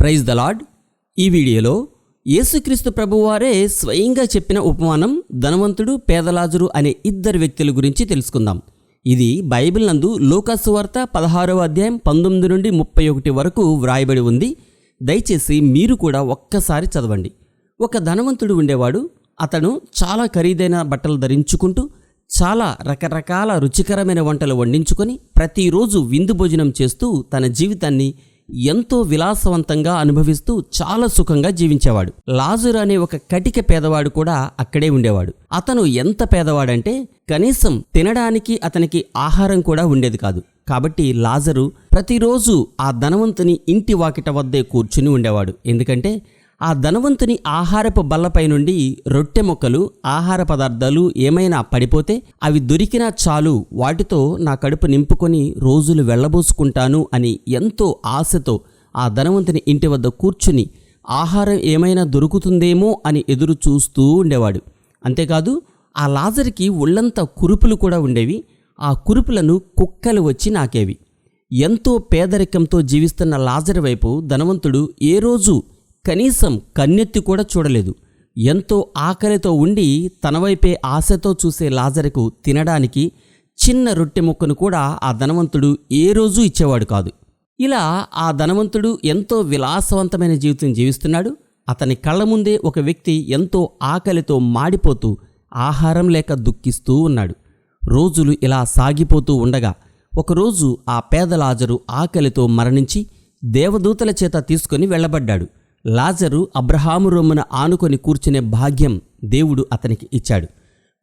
Praise the lord ఈ వీడియోలో యేసుక్రీస్తు ప్రభువారే స్వయంగా చెప్పిన ఉపమానం ధనవంతుడు పేదలాజురు అనే ఇద్దరు వ్యక్తుల గురించి తెలుసుకుందాం. ఇది బైబిల్ నందు లోకాసు వార్త పదహారవ అధ్యాయం పంతొమ్మిది నుండి ముప్పై ఒకటి వరకు వ్రాయబడి ఉంది. దయచేసి మీరు కూడా ఒక్కసారి చదవండి. ఒక ధనవంతుడు ఉండేవాడు. అతను చాలా ఖరీదైన బట్టలు ధరించుకుంటూ చాలా రకరకాల రుచికరమైన వంటలు వండించుకొని ప్రతిరోజు విందు భోజనం చేస్తూ తన జీవితాన్ని ఎంతో విలాసవంతంగా అనుభవిస్తూ చాలా సుఖంగా జీవించేవాడు. లాజరు అనే ఒక కటిక పేదవాడు కూడా అక్కడే ఉండేవాడు. అతను ఎంత పేదవాడంటే కనీసం తినడానికి అతనికి ఆహారం కూడా ఉండేది కాదు. కాబట్టి లాజరు ప్రతిరోజు ఆ ధనవంతుని ఇంటి వాకిట వద్దే కూర్చుని ఉండేవాడు. ఎందుకంటే ఆ ధనవంతుని ఆహారపు బల్లపై నుండి రొట్టె మొక్కలు ఆహార పదార్థాలు ఏమైనా పడిపోతే అవి దొరికినా చాలు వాటితో నా కడుపు నింపుకొని రోజులు వెళ్ళబోసుకుంటాను అని ఎంతో ఆశతో ఆ ధనవంతుని ఇంటి వద్ద కూర్చుని ఆహారం ఏమైనా దొరుకుతుందేమో అని ఎదురు చూస్తూ ఉండేవాడు. అంతేకాదు ఆ లాజర్కి ఒళ్ళంతా కురుపులు కూడా ఉండేవి. ఆ కురుపులను కుక్కలు వచ్చి నాకేవి. ఎంతో పేదరికంతో జీవిస్తున్న లాజర్ వైపు ధనవంతుడు ఏ రోజు కనీసం కన్నెత్తి కూడా చూడలేదు. ఎంతో ఆకలితో ఉండి తన వైపే ఆశతో చూసే లాజరకు తినడానికి చిన్న రొట్టె ముక్కను కూడా ఆ ధనవంతుడు ఏ రోజు ఇచ్చేవాడు కాదు. ఇలా ఆ ధనవంతుడు ఎంతో విలాసవంతమైన జీవితం జీవిస్తున్నాడు. అతని కళ్ళ ముందే ఒక వ్యక్తి ఎంతో ఆకలితో మాడిపోతూ ఆహారం లేక దుఃఖిస్తూ ఉన్నాడు. రోజులు ఇలా సాగిపోతూ ఉండగా ఒకరోజు ఆ పేద లాజరు ఆకలితో మరణించి దేవదూతల చేత తీసుకొని వెళ్ళబడ్డాడు. లాజరు అబ్రహాము రొమ్మున ఆనుకొని కూర్చునే భాగ్యం దేవుడు అతనికి ఇచ్చాడు.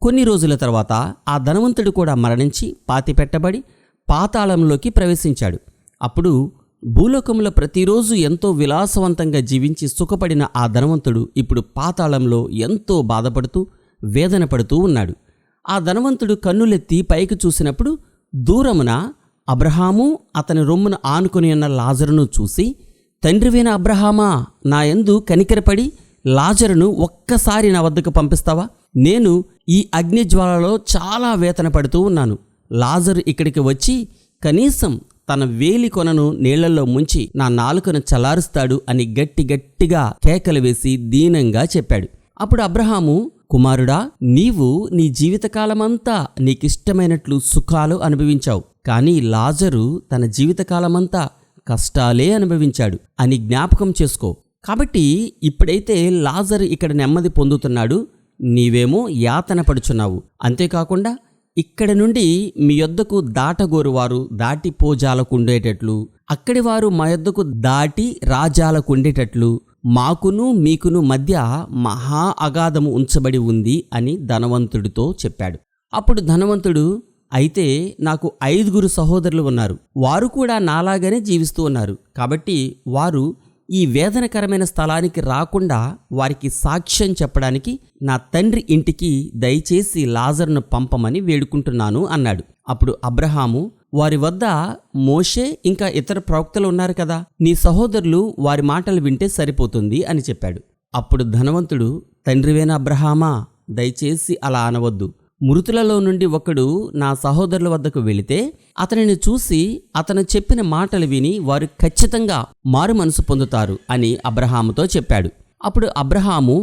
కొన్ని రోజుల తర్వాత ఆ ధనవంతుడు కూడా మరణించి పాతిపెట్టబడి పాతాళంలోకి ప్రవేశించాడు. అప్పుడు భూలోకంలో ప్రతిరోజు ఎంతో విలాసవంతంగా జీవించి సుఖపడిన ఆ ధనవంతుడు ఇప్పుడు పాతాళంలో ఎంతో బాధపడుతూ వేదన పడుతూ ఉన్నాడు. ఆ ధనవంతుడు కన్నులెత్తి పైకి చూసినప్పుడు దూరమున అబ్రహాము అతని రొమ్మున ఆనుకొని ఉన్న లాజరును చూసి తండ్రివైన అబ్రహామా నా యందు కనికరపడి లాజరును ఒక్కసారి నా వద్దకు పంపిస్తావా? నేను ఈ అగ్నిజ్వాలలో చాలా వేతన పడుతూ ఉన్నాను. లాజరు ఇక్కడికి వచ్చి కనీసం తన వేలి కొనను నీళ్ళలో ముంచి నా నాలుకను చలారుస్తాడు అని గట్టి గట్టిగా కేకలు వేసి దీనంగా చెప్పాడు. అప్పుడు అబ్రహాము కుమారుడా నీవు నీ జీవితకాలమంతా నీకిష్టమైనట్లు సుఖాలు అనుభవించావు. కానీ లాజరు తన జీవితకాలమంతా కష్టాలే అనుభవించాడు. అని జ్ఞాపకం చేసుకో. కాబట్టి ఇప్పుడైతే లాజర్ ఇక్కడ నెమ్మది పొందుతున్నాడు. నీవేమో యాతన పడుచున్నావు. అంతేకాకుండా ఇక్కడ నుండి మీ యొద్దకు దాటగోరువారు దాటి పోజాలకుండేటట్లు అక్కడి వారు మా యొద్దకు దాటి రాజాలకుండేటట్లు మాకును మీకును మధ్య మహా అగాధము ఉంచబడి ఉంది అని ధనవంతుడితో చెప్పాడు. అప్పుడు ధనవంతుడు అయితే నాకు ఐదుగురు సహోదరులు ఉన్నారు. వారు కూడా నాలాగానే జీవిస్తూ ఉన్నారు. కాబట్టి వారు ఈ వేదనకరమైన స్థలానికి రాకుండా వారికి సాక్ష్యం చెప్పడానికి నా తండ్రి ఇంటికి దయచేసి లాజర్ను పంపమని వేడుకుంటున్నాను అన్నాడు. అప్పుడు అబ్రహాము వారి వద్ద మోషే ఇంకా ఇతర ప్రవక్తలు ఉన్నారు కదా? నీ సహోదరులు వారి మాటలు వింటే సరిపోతుంది అని చెప్పాడు. అప్పుడు ధనవంతుడు తండ్రివేన అబ్రహామా దయచేసి అలా అనవద్దు. మృతులలో నుండి ఒకడు నా సహోదరుల వద్దకు వెళితే అతనిని చూసి అతను చెప్పిన మాటలు విని వారు ఖచ్చితంగా మారు మనసు పొందుతారు అని అబ్రహాముతో చెప్పాడు. అప్పుడు అబ్రహాము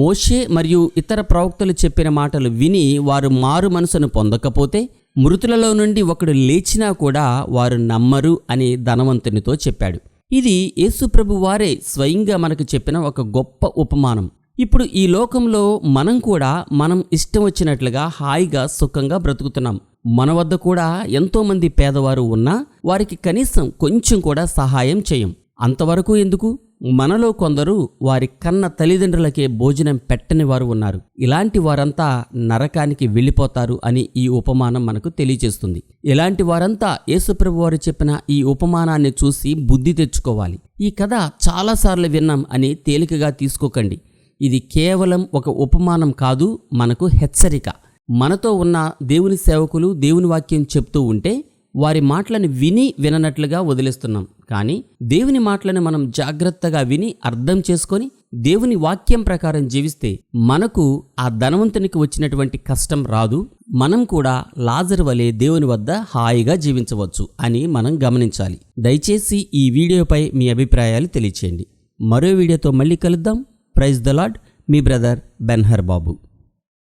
మోషే మరియు ఇతర ప్రవక్తలు చెప్పిన మాటలు విని వారు మారు మనసును పొందకపోతే మృతులలో నుండి ఒకడు లేచినా కూడా వారు నమ్మరు అని ధనవంతునితో చెప్పాడు. ఇది యేసుప్రభు వారే స్వయంగా మనకు చెప్పిన ఒక గొప్ప ఉపమానం. ఇప్పుడు ఈ లోకంలో మనం కూడా మనం ఇష్టం వచ్చినట్లుగా హాయిగా సుఖంగా బ్రతుకుతున్నాం. మన వద్ద కూడా ఎంతోమంది పేదవారు ఉన్నా వారికి కనీసం కొంచెం కూడా సహాయం చేయం. అంతవరకు ఎందుకు? మనలో కొందరు వారి కన్న తల్లిదండ్రులకే భోజనం పెట్టని వారు ఉన్నారు. ఇలాంటి వారంతా నరకానికి వెళ్ళిపోతారు అని ఈ ఉపమానం మనకు తెలియజేస్తుంది. ఇలాంటి వారంతా యేసుప్రభు వారు చెప్పిన ఈ ఉపమానాన్ని చూసి బుద్ధి తెచ్చుకోవాలి. ఈ కథ చాలాసార్లు విన్నాం అని తేలికగా తీసుకోకండి. ఇది కేవలం ఒక ఉపమానం కాదు మనకు హెచ్చరిక. మనతో ఉన్న దేవుని సేవకులు దేవుని వాక్యం చెప్తూ ఉంటే వారి మాటలను విని విననట్లుగా వదిలేస్తున్నాం. కానీ దేవుని మాటలను మనం జాగ్రత్తగా విని అర్థం చేసుకొని దేవుని వాక్యం ప్రకారం జీవిస్తే మనకు ఆ ధనవంతునికి వచ్చినటువంటి కష్టం రాదు. మనం కూడా లాజర్ వలె దేవుని వద్ద హాయిగా జీవించవచ్చు అని మనం గమనించాలి. దయచేసి ఈ వీడియోపై మీ అభిప్రాయాలు తెలియచేయండి. మరో వీడియోతో మళ్ళీ కలుద్దాం. ప్రైజ్ ద లాడ్ మీ బ్రదర్ బెన్హర్ బాబు